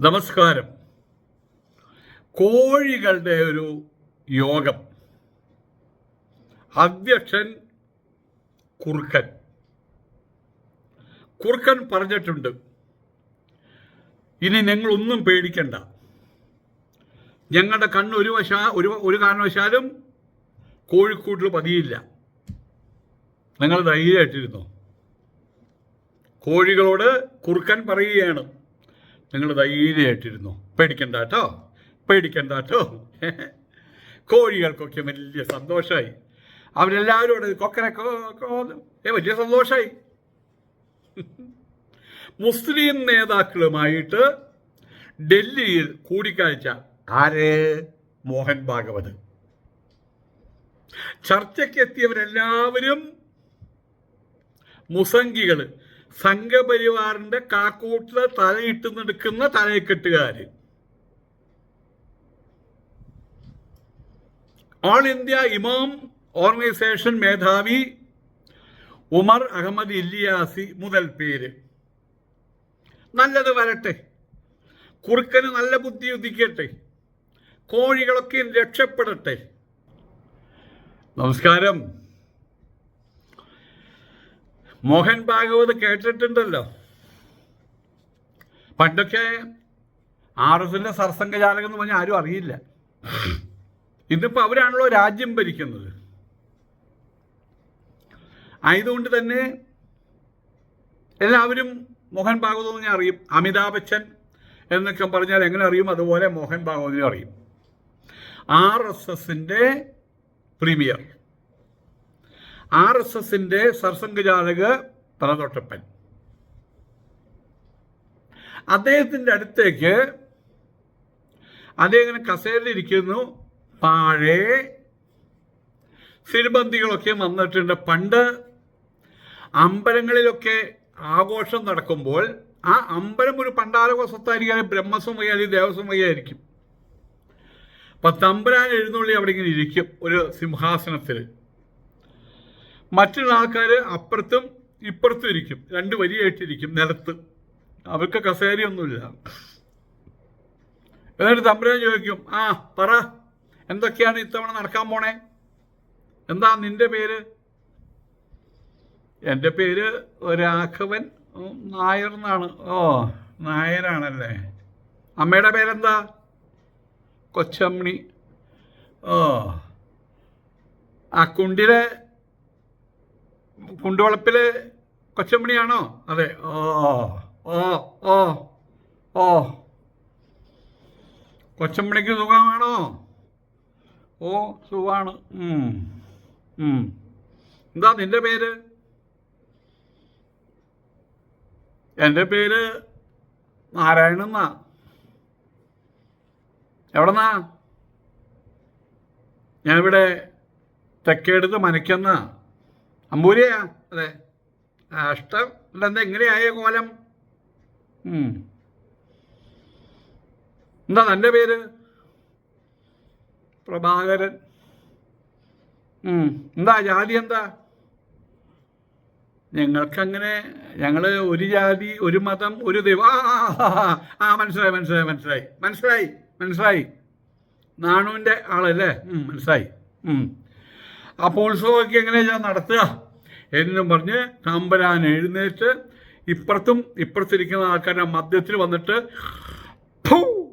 നമസ്കാരം. കോഴികളുടെ ഒരു യോഗം. അധ്യക്ഷൻ കുറുക്കൻ. കുറുക്കൻ പറഞ്ഞിട്ടുണ്ട് ഇനി നിങ്ങളൊന്നും പേടിക്കണ്ട. ഞങ്ങളുടെ കണ്ണ് ഒരു വശാ ഒരു ഒരു കാരണവശാലും കോഴിക്കൂട്ടിൽ പതിയില്ല. നിങ്ങൾ ധൈര്യമായിട്ടിരുന്നു? കോഴികളോട് കുറുക്കൻ പറയുകയാണ് നിങ്ങൾ ധൈര്യമായിട്ടിരുന്നു? പേടിക്കണ്ട കേട്ടോ. പേടിക്കണ്ട കേട്ടോ. കോഴികൾക്കൊക്കെ വലിയ സന്തോഷമായി. അവരെല്ലാവരും ഇവിടെ കൊക്കനെ ഏ വലിയ സന്തോഷമായി. മുസ്ലിം നേതാക്കളുമായിട്ട് ഡൽഹിയിൽ കൂടിക്കാഴ്ച. ആര്? മോഹൻ ഭാഗവത്. ചർച്ചയ്ക്ക് എത്തിയവരെല്ലാവരും മുസംഗികൾ സംഘപരിവാറിന്റെ കാക്കൂട്ടിൽ തലയിട്ട് നിൽക്കുന്ന തലയെക്കെട്ടുകാര് ഓൾ ഇന്ത്യ ഇമാം ഓർഗനൈസേഷൻ മേധാവി ഉമർ അഹമ്മദ് ഇല്ലിയാസി മുതൽ പേര്. നല്ലത് വരട്ടെ. കുറുക്കന് നല്ല ബുദ്ധി ഉദിക്കട്ടെ. കോഴികളൊക്കെ രക്ഷപ്പെടട്ടെ. നമസ്കാരം. മോഹൻ ഭാഗവത് കേട്ടിട്ടുണ്ടല്ലോ. പണ്ടൊക്കെ ആർ എസിന്റെ സർസംഘചാലകം എന്ന് പറഞ്ഞാൽ ആരും അറിയില്ല. ഇന്നിപ്പോ അവരാണല്ലോ രാജ്യം ഭരിക്കുന്നത്. ആയതുകൊണ്ട് തന്നെ എല്ലാവരും മോഹൻ ഭാഗവതിനെ അറിയും. അമിതാഭ് ബച്ചൻ എന്നൊക്കെ പറഞ്ഞാൽ എങ്ങനെ അറിയും? അതുപോലെ മോഹൻ ഭാഗവതിനെ അറിയും. ആർ എസ് എസിന്റെ പ്രീമിയർ. ആർ എസ് എസിന്റെ സർസംഘചാലക് തലതൊട്ടപ്പൻ അദ്ദേഹത്തിന്റെ അടുത്തേക്ക് അദ്ദേഹം കസേരയിലിരിക്കുന്നു. താഴെ സിരുബന്ധികളൊക്കെ വന്നിട്ടുണ്ട്. പണ്ട് അമ്പലങ്ങളിലൊക്കെ ആഘോഷം നടക്കുമ്പോൾ ആ അമ്പലം ഒരു പണ്ടാരകോസത്തായിരിക്കും വയ്യ അല്ലെങ്കിൽ ദേവസ്വം വയ്യായിരിക്കും അപ്പൊ തമ്പുരാൻ എഴുന്നള്ളി അവിടെ ഇങ്ങനെ ഇരിക്കും ഒരു സിംഹാസനത്തിൽ. മറ്റുള്ള ആൾക്കാർ അപ്പുറത്തും ഇപ്പുറത്തും ഇരിക്കും. രണ്ട് വരിയായിട്ടിരിക്കും നിലത്ത്. അവർക്ക് കസേരയൊന്നുമില്ല. എന്നിട്ട് തമ്പുരാൻ ചോദിക്കും ആ പറ എന്തൊക്കെയാണ് ഇത്തവണ നടക്കാൻ പോണേ? എന്താ നിന്റെ പേര്? എന്റെ പേര് രാഘവൻ നായർ എന്നാണ്. ഓ നായരാണല്ലേ. അമ്മയുടെ പേരെന്താ? കൊച്ചമ്മണി. ഓ ആ കുണ്ടിലെ കുണ്ടുവളപ്പിലെ കൊച്ചമ്മണിയാണോ അതെ. ഓ ഓ ഓ ഓ കൊച്ചമ്മണിക്ക് സുഖമാണോ? ഓ സുഖമാണ്. എന്താ നിന്റെ പേര്? എന്റെ പേര് നാരായണൻ എന്നാ. എവിടെന്നാ? ഞാനിവിടെ തെക്കേടുത്ത് മനയ്ക്കുന്ന അമ്പൂരിയാ? അതെ. അഷ്ടം എന്താ എങ്ങനെയായ കോലം. എന്താ തന്റെ പേര്? പ്രഭാകരൻ. എന്താ ജാതി എന്താ? ഞങ്ങൾക്കങ്ങനെ ഞങ്ങൾ ഒരു ജാതി ഒരു മതം ഒരു ദൈവം. ആ മനസ്സിലായി മനസ്സിലായി മനസ്സിലായി. മനസ്സിലായി മനസ്സിലായി. നാണുവിന്റെ ആളല്ലേ? മനസ്സിലായി. ഉം. അപ്പോൾ ഉത്സവമൊക്കെ എങ്ങനെയാ നടത്തുക? എന്നും പറഞ്ഞ് തമ്പരാൻ എഴുന്നേറ്റ് ഇപ്പുറത്തും ഇപ്പുറത്തിരിക്കുന്ന ആൾക്കാരുടെ മധ്യത്തിൽ വന്നിട്ട്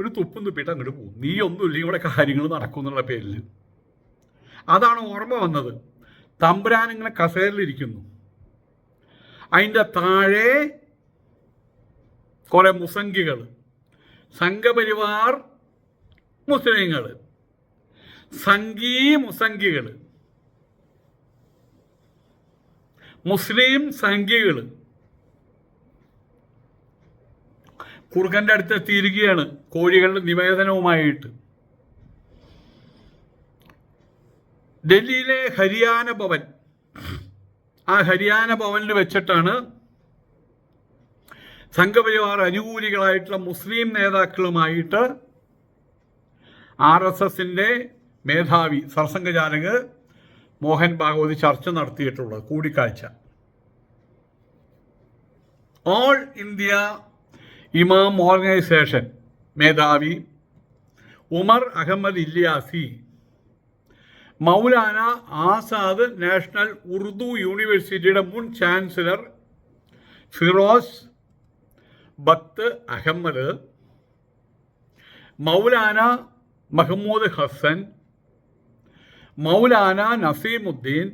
ഒരു തുപ്പും തുപ്പിട്ട് അങ്ങോട്ട് പോകും. നീ ഒന്നുമില്ല ഇവിടെ കാര്യങ്ങൾ നടക്കും എന്നുള്ള പേരിൽ അതാണ് ഓർമ്മ വന്നത്. തമ്പുരാൻ ഇങ്ങനെ കസേരിലിരിക്കുന്നു അതിന്റെ താഴെ കുറെ മുസംഗികൾ സംഘപരിവാർ മുസ്ലിങ്ങൾ സംഗീ മുസംഗികൾ മുസ്ലിം സംഖ്യകൾ കുറുക്കന്റെ അടുത്ത് എത്തിയിരിക്കുകയാണ് കോഴികളുടെ നിവേദനവുമായിട്ട്. ഡൽഹിയിലെ ഹരിയാന ഭവൻ. ആ ഹരിയാന ഭവനിൽ വെച്ചിട്ടാണ് സംഘപരിവാർ അനുകൂലികളായിട്ടുള്ള മുസ്ലിം നേതാക്കളുമായിട്ട് ആർ എസ് എസിന്റെ മേധാവി സർസംഘചാലക് മോഹൻ ഭാഗവതി ചർച്ച നടത്തിയിട്ടുള്ളത് കൂടിക്കാഴ്ച. ഓൾ ഇന്ത്യ ഇമാം ഓർഗനൈസേഷൻ മേധാവി ഉമർ അഹമ്മദ് ഇല്യാസി മൗലാന ആസാദ് നാഷണൽ ഉറുദു യൂണിവേഴ്സിറ്റിയുടെ മുൻ ചാൻസലർ ഫിറോസ് ബത്ത് അഹമ്മദ് മൗലാന മഹമ്മൂദ് ഹസൻ മൗലാന നസീമുദ്ദീൻ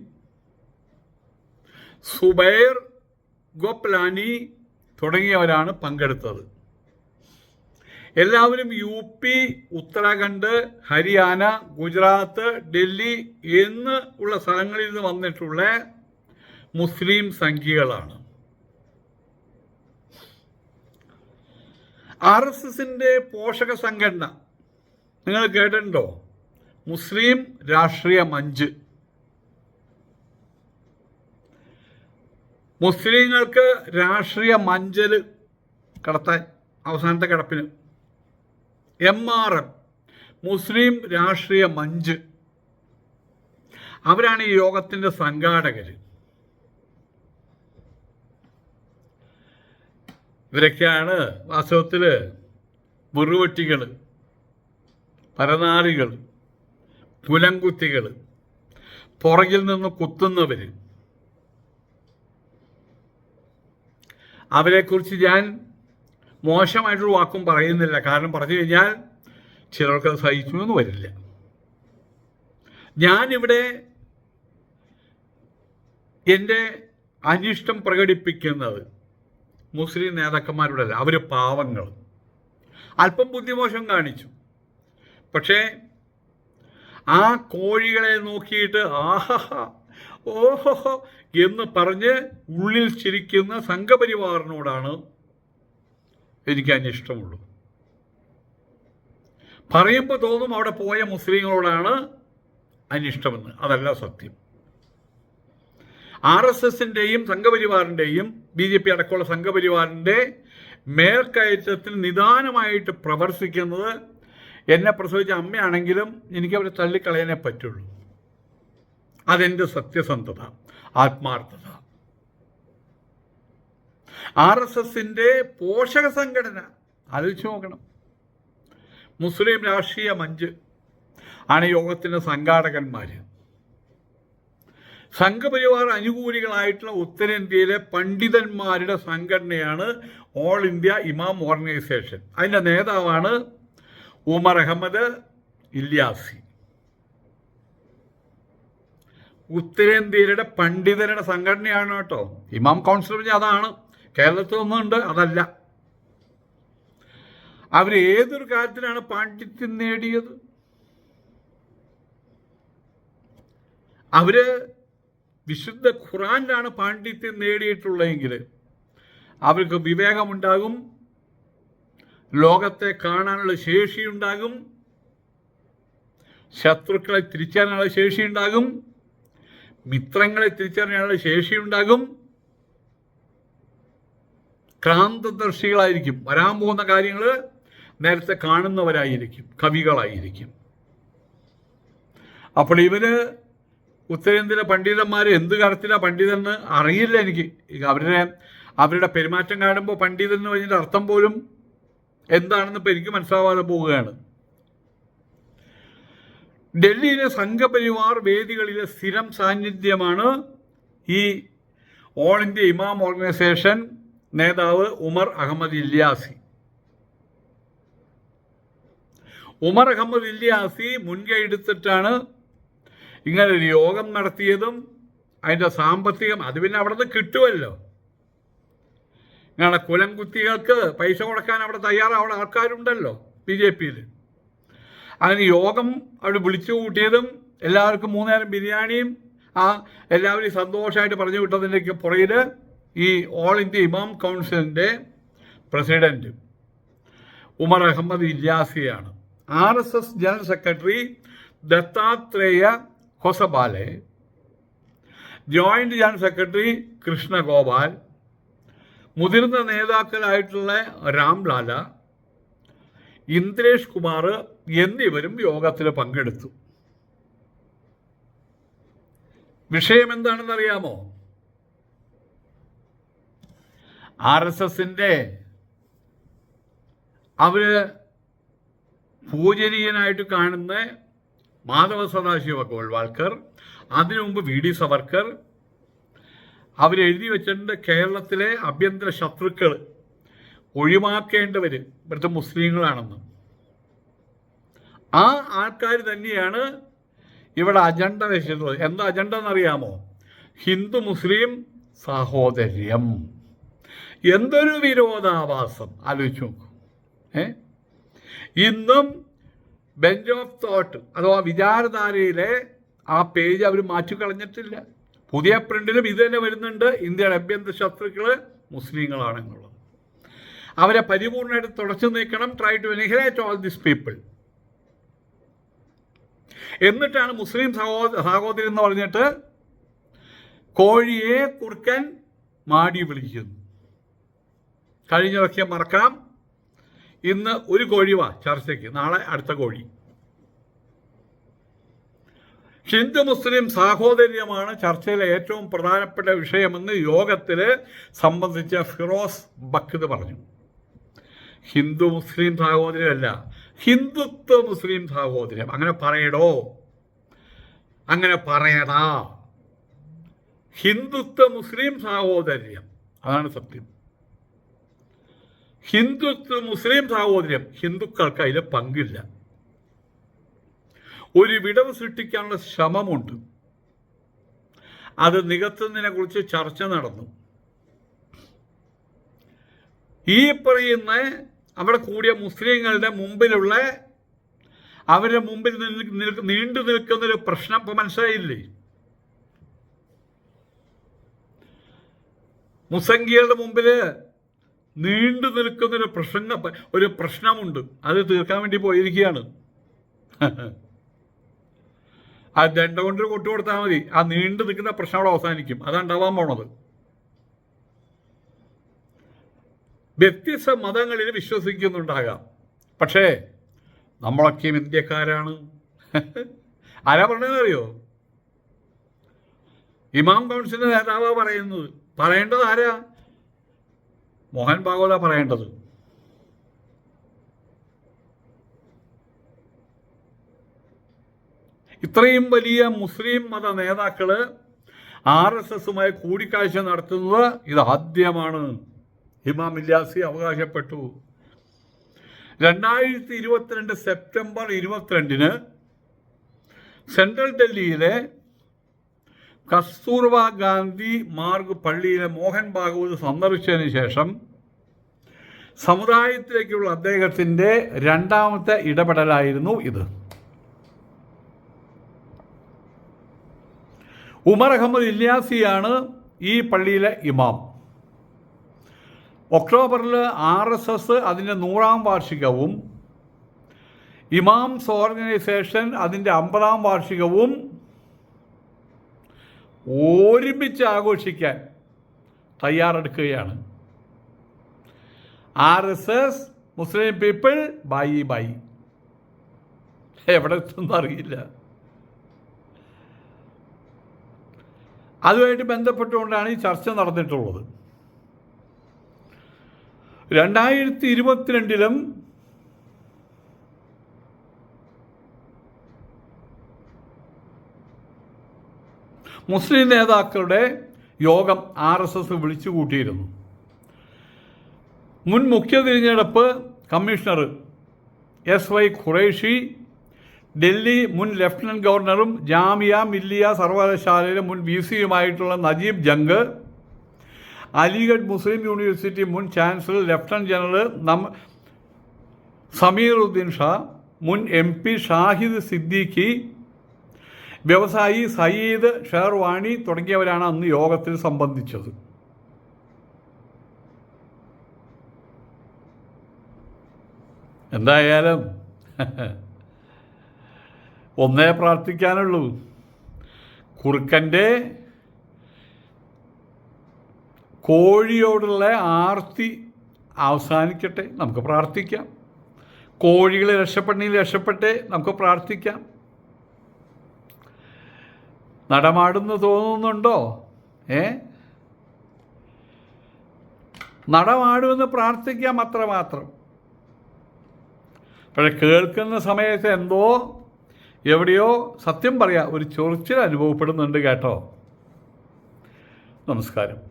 സുബൈർ ഗോപ്ലാനി തുടങ്ങിയവരാണ് പങ്കെടുത്തത്. എല്ലാവരും യു പി ഉത്തരാഖണ്ഡ് ഹരിയാന ഗുജറാത്ത് ഡൽഹി എന്ന് ഉള്ള സ്ഥലങ്ങളിൽ നിന്ന് വന്നിട്ടുള്ള മുസ്ലിം സംഖ്യകളാണ് ആർ എസ് എസിന്റെ പോഷക സംഘടന നിങ്ങൾ കേട്ടിട്ടുണ്ടോ? മുസ്ലിം രാഷ്ട്രീയ മഞ്ച് മുസ്ലിങ്ങൾക്ക് രാഷ്ട്രീയ മഞ്ചൽ കടത്താൻ അവസാനത്തെ കിടപ്പിന്. M R M. Muslim Rashtriya Manch അവരാണ് ഈ യോഗത്തിന്റെ സംഘാടകർ ഇവരൊക്കെയാണ് വാസ്തവത്തിൽ മുറിവെട്ടികൾ പരനാറികൾ പുലങ്കുത്തികൾ പുറകിൽ നിന്ന് കുത്തുന്നവർ അവരെക്കുറിച്ച് ഞാൻ മോശമായിട്ടൊരു വാക്കും പറയുന്നില്ല. കാരണം പറഞ്ഞു കഴിഞ്ഞാൽ ചിലർക്ക് സഹിച്ചു എന്ന് വരില്ല. ഞാനിവിടെ എന്റെ അനിഷ്ടം പ്രകടിപ്പിക്കുന്നത് മുസ്ലിം നേതാക്കന്മാരുടെ അല്ല അവർ പാവങ്ങൾ അല്പം ബുദ്ധിമോശം കാണിച്ചു. പക്ഷേ ആ കോഴികളെ നോക്കിയിട്ട് ആഹാ ഓഹോ എന്ന് പറഞ്ഞ് ഉള്ളിൽ ചിരിക്കുന്ന സംഘപരിവാറിനോടാണ് എനിക്ക് അനിഷ്ടമുള്ളൂ പറയുമ്പോൾ തോന്നും അവിടെ പോയ മുസ്ലിങ്ങളോടാണ് അനിഷ്ടമെന്ന് അതല്ല സത്യം. ആർ എസ് എസിന്റെയും സംഘപരിവാറിന്റെയും ബി ജെ പി അടക്കമുള്ള സംഘപരിവാറിന്റെ മേൽക്കയറ്റത്തിൽ നിദാനമായിട്ട് പ്രവർത്തിക്കുന്നത് എന്നെ പ്രസവിച്ച അമ്മയാണെങ്കിലും എനിക്ക് അവരെ തള്ളിക്കളയാനേ പറ്റുള്ളൂ. അതെന്റെ സത്യസന്ധത ആത്മാർത്ഥത. ആർ എസ് എസിന്റെ പോഷക സംഘടന ആലോചിച്ച് നോക്കണം. മുസ്ലിം രാഷ്ട്രീയ മഞ്ച് ആണ് യോഗത്തിന്റെ സംഘാടകന്മാർ സംഘപരിവാർ അനുകൂലികളായിട്ടുള്ള ഉത്തരേന്ത്യയിലെ പണ്ഡിതന്മാരുടെ സംഘടനയാണ് ഓൾ ഇന്ത്യ ഇമാം ഓർഗനൈസേഷൻ. അതിന്റെ നേതാവാണ് ഉമർ അഹമ്മദ് ഇല്യാസി. ഉത്തരേന്ത്യയിലെ പണ്ഡിതരുടെ സംഘടനയാണ് കേട്ടോ. ഇമാം കൗൺസിൽ പറഞ്ഞാൽ അതാണ്. കേരളത്തിൽ ഒന്നുണ്ട് അതല്ല. അവർ ഏതൊരു കാര്യത്തിലാണ് പാണ്ഡിത്യം നേടിയത്? അവർ വിശുദ്ധ ഖുറാനിലാണ് പാണ്ഡിത്യം നേടിയിട്ടുള്ളതെങ്കിൽ അവർക്ക് വിവേകമുണ്ടാകും ലോകത്തെ കാണാനുള്ള ശേഷിയുണ്ടാകും. ശത്രുക്കളെ തിരിച്ചറിയാനുള്ള ശേഷിയുണ്ടാകും. മിത്രങ്ങളെ തിരിച്ചറിയാനുള്ള ശേഷിയുണ്ടാകും. ക്രാന്തദർശികളായിരിക്കും. വരാൻ പോകുന്ന കാര്യങ്ങൾ നേരത്തെ കാണുന്നവരായിരിക്കും കവികളായിരിക്കും. അപ്പോൾ ഇവർ ഉത്തരേന്ത്യയിലെ പണ്ഡിതന്മാർ എന്ത് കാര്യത്തിലാണ് പണ്ഡിതെന്ന് അറിയില്ല എനിക്ക്. അവരുടെ അവരുടെ പെരുമാറ്റം കാണുമ്പോൾ പണ്ഡിതൻ എന്ന് പറഞ്ഞിട്ട് അർത്ഥം പോലും എന്താണെന്ന് ഇപ്പം എനിക്ക് മനസ്സിലാവാതെ പോവുകയാണ്. ഡൽഹിയിലെ സംഘപരിവാർ വേദികളിലെ സ്ഥിരം സാന്നിധ്യമാണ് ഈ ഓൾ ഇന്ത്യ ഇമാം ഓർഗനൈസേഷൻ നേതാവ് ഉമർ അഹമ്മദ് ഇല്യാസി. ഉമർ അഹമ്മദ് ഇല്യാസി മുൻകൈ എടുത്തിട്ടാണ് ഇങ്ങനെ ഒരു യോഗം നടത്തിയതും അതിന്റെ സാമ്പത്തികം അത് പിന്നെ അവിടെ നിന്ന് കിട്ടുമല്ലോ. ഇങ്ങനെ കുലം കുത്തികൾക്ക് പൈസ കൊടുക്കാൻ അവിടെ തയ്യാറാവുന്ന ആൾക്കാരുണ്ടല്ലോ ബി ജെ പിയിൽ. അങ്ങനെ യോഗം അവിടെ വിളിച്ചു കൂട്ടിയതും എല്ലാവർക്കും മൂന്നേരം ബിരിയാണിയും ആ എല്ലാവരും സന്തോഷമായിട്ട് പറഞ്ഞു വിട്ടതിന്റെയൊക്കെ പുറകിൽ ഈ ഓൾ ഇന്ത്യ ഇമാം കൗൺസിലിന്റെ president Umar Ahmed ഇല്ലാസിയാണ് R S S general secretary Dattatreya Hosabale joint general secretary Krishna Gopal മുതിർന്ന നേതാക്കളായിട്ടുള്ള രാംലാല ഇന്ദ്രേഷ് കുമാർ എന്നിവരും യോഗത്തിൽ പങ്കെടുത്തു. വിഷയം എന്താണെന്ന് അറിയാമോ ആർ എസ് എസിന്റെ അവർ പൂജനീയനായിട്ട് കാണുന്ന മാധവ സദാശിവ ഗോൾവാൾക്കർ അതിനു മുമ്പ് വി ഡി സവർക്കർ അവരെഴുതി വെച്ചിട്ടുണ്ട് കേരളത്തിലെ ആഭ്യന്തര ശത്രുക്കൾ ഒഴിവാക്കേണ്ടവർ ഇവിടുത്തെ മുസ്ലിങ്ങളാണെന്ന്. ആ ആൾക്കാർ തന്നെയാണ് ഇവിടെ അജണ്ട വെച്ചിട്ടുള്ളത്. എന്താ അജണ്ട എന്നറിയാമോ? ഹിന്ദു മുസ്ലിം സാഹോദര്യം. എന്തൊരു വിരോധാഭാസം? ആലോചിച്ചു നോക്കൂ. ഏ? ഇന്നും ബെഞ്ച് ഓഫ് തോട്ട് അഥവാ വിചാരധാരയിലെ ആ പേജ് അവർ മാറ്റിക്കളഞ്ഞിട്ടില്ല. പുതിയ പ്രിന്റിലും ഇത് തന്നെ വരുന്നുണ്ട്. ഇന്ത്യയുടെ അഭ്യന്തര ശത്രുക്കൾ മുസ്ലിങ്ങളാണെന്നുള്ളത് അവരെ പരിപൂർണമായിട്ട് തുടച്ചു നീക്കണം. Try to annihilate all this people എന്നിട്ടാണ് മുസ്ലിം സഹോദര സഹോദരി എന്ന് പറഞ്ഞിട്ട് കോഴിയെ കുറുക്കൻ മാടി വിളിക്കുന്നു. കഴിഞ്ഞതൊക്കെ മറക്കാം. ഇന്ന് ഒരു കോഴി വാ ചർച്ചയ്ക്ക്. നാളെ അടുത്ത കോഴി. ഹിന്ദു മുസ്ലിം സാഹോദര്യമാണ് ചർച്ചയിലെ ഏറ്റവും പ്രധാനപ്പെട്ട വിഷയമെന്ന് യോഗത്തിൽ സംബന്ധിച്ച ഫിറോസ് ബക്ത് പറഞ്ഞു. ഹിന്ദു മുസ്ലിം സാഹോദര്യമല്ല ഹിന്ദുത്വ മുസ്ലിം സാഹോദര്യം. അങ്ങനെ പറയടോ. അങ്ങനെ പറയടാ. ഹിന്ദുത്വ മുസ്ലിം സാഹോദര്യം. അതാണ് സത്യം. ഹിന്ദുത്വ മുസ്ലിം സാഹോദര്യം ഹിന്ദുക്കൾക്ക് അതിൽ പങ്കില്ല. ഒരു വിടവ് സൃഷ്ടിക്കാനുള്ള ശ്രമമുണ്ട്. അത് നികത്തുന്നതിനെ കുറിച്ച് ചർച്ച നടന്നു. ഈ പറയുന്ന അവിടെ കൂടിയ മുസ്ലിങ്ങളുടെ മുമ്പിലുള്ള അവരുടെ മുമ്പിൽ നീണ്ടു നിൽക്കുന്ന ഒരു പ്രശ്നം ഇപ്പൊ മനസ്സിലായില്ലേ? മുസംഗികളുടെ മുമ്പിൽ നീണ്ടു നിൽക്കുന്ന ഒരു പ്രശ്ന ഒരു പ്രശ്നമുണ്ട്. അത് തീർക്കാൻ വേണ്ടി പോയിരിക്കുകയാണ്. ആ ദണ്ഡ കൊണ്ടൊരു കൊട്ടു കൊടുത്താൽ മതി. ആ നീണ്ടു നിൽക്കുന്ന പ്രശ്നം അവിടെ അവസാനിക്കും. അതാണ് ഉണ്ടാവാൻ പോണത്. വ്യത്യസ്ത മതങ്ങളിൽ വിശ്വസിക്കുന്നുണ്ടാകാം. പക്ഷേ നമ്മളൊക്കെയും ഇന്ത്യക്കാരാണ്. ആരാ പറഞ്ഞതെന്ന് അറിയോ ഇമാം കൗൺസിലിന്റെ നേതാവാ പറയുന്നത്. പറയേണ്ടത് ആരാ? മോഹൻ ഭാഗവത പറയേണ്ടത്. ഇത്രയും വലിയ മുസ്ലിം മത നേതാക്കൾ ആർ എസ് എസുമായി കൂടിക്കാഴ്ച നടത്തുന്നത് ഇത് ആദ്യമാണ് ഇമാം ഇല്ലാസി അവകാശപ്പെട്ടു. രണ്ടായിരത്തി ഇരുപത്തിരണ്ട് സെപ്റ്റംബർ ഇരുപത്തിരണ്ടിന് സെൻട്രൽ ഡൽഹിയിലെ കസ്തൂർബ ഗാന്ധി മാർഗ് പള്ളിയിലെ മോഹൻ ഭാഗവത് സന്ദർശിച്ചതിന് ശേഷം സമുദായത്തിലേക്കുള്ള അദ്ദേഹത്തിന്റെ രണ്ടാമത്തെ ഇടപെടലായിരുന്നു ഇത്. ഉമർ അഹമ്മദ് ഇല്യാസിയാണ് ഈ പള്ളിയിലെ ഇമാം. ഒക്ടോബറിൽ ആർ എസ് എസ് അതിന്റെ നൂറാം വാർഷികവും ഇമാംസ് ഓർഗനൈസേഷൻ അതിന്റെ അമ്പതാം വാർഷികവും ഒരുമിച്ച് ആഘോഷിക്കാൻ തയ്യാറെടുക്കുകയാണ്. R S S Muslim people bye bye. എവിടെ എത്തുമെന്ന് അതുമായിട്ട് ബന്ധപ്പെട്ടുകൊണ്ടാണ് ഈ ചർച്ച നടന്നിട്ടുള്ളത്. രണ്ടായിരത്തി ഇരുപത്തിരണ്ടിലും മുസ്ലിം നേതാക്കളുടെ യോഗം ആർ എസ് എസ് വിളിച്ചു കൂട്ടിയിരുന്നു മുൻ മുഖ്യ തിരഞ്ഞെടുപ്പ് commissioner S Y Qureshi Delhi മുൻ ലഫ്റ്റനന്റ് ഗവർണറും ജാമിയ മില്ലിയ സർവകലാശാലയിലെ മുൻ വി സിയുമായിട്ടുള്ള നജീബ് ജംഗ് അലിഗഡ് മുസ്ലിം യൂണിവേഴ്സിറ്റി മുൻ ചാൻസലർ ലഫ്റ്റനന്റ് ജനറൽ നം സമീറുദ്ദീൻ ഷാ മുൻ എം പി ഷാഹിദ് സിദ്ദീഖി വ്യവസായി സയ്യിദ് ഷെർവാണി തുടങ്ങിയവരാണ് അന്ന് യോഗത്തിൽ സംബന്ധിച്ചത്. എന്തായാലും ഒന്നേ പ്രാർത്ഥിക്കാനുള്ളൂ. കുറുക്കന്റെ കോഴിയോടുള്ള ആർത്തി അവസാനിക്കട്ടെ നമുക്ക് പ്രാർത്ഥിക്കാം. കോഴികളെ രക്ഷപ്പെടണമെങ്കിൽ രക്ഷപ്പെട്ടെ നമുക്ക് പ്രാർത്ഥിക്കാം. നടമാടുന്നു തോന്നുന്നുണ്ടോ? ഏ? നടമാടുമെന്ന് പ്രാർത്ഥിക്കാം അത്രമാത്രം. പക്ഷെ കേൾക്കുന്ന സമയത്ത് എന്തോ എവിടെയോ സത്യം പറയാ ഒരു ചൊറിച്ചിൽ അനുഭവപ്പെടുന്നുണ്ട് കേട്ടോ. നമസ്കാരം.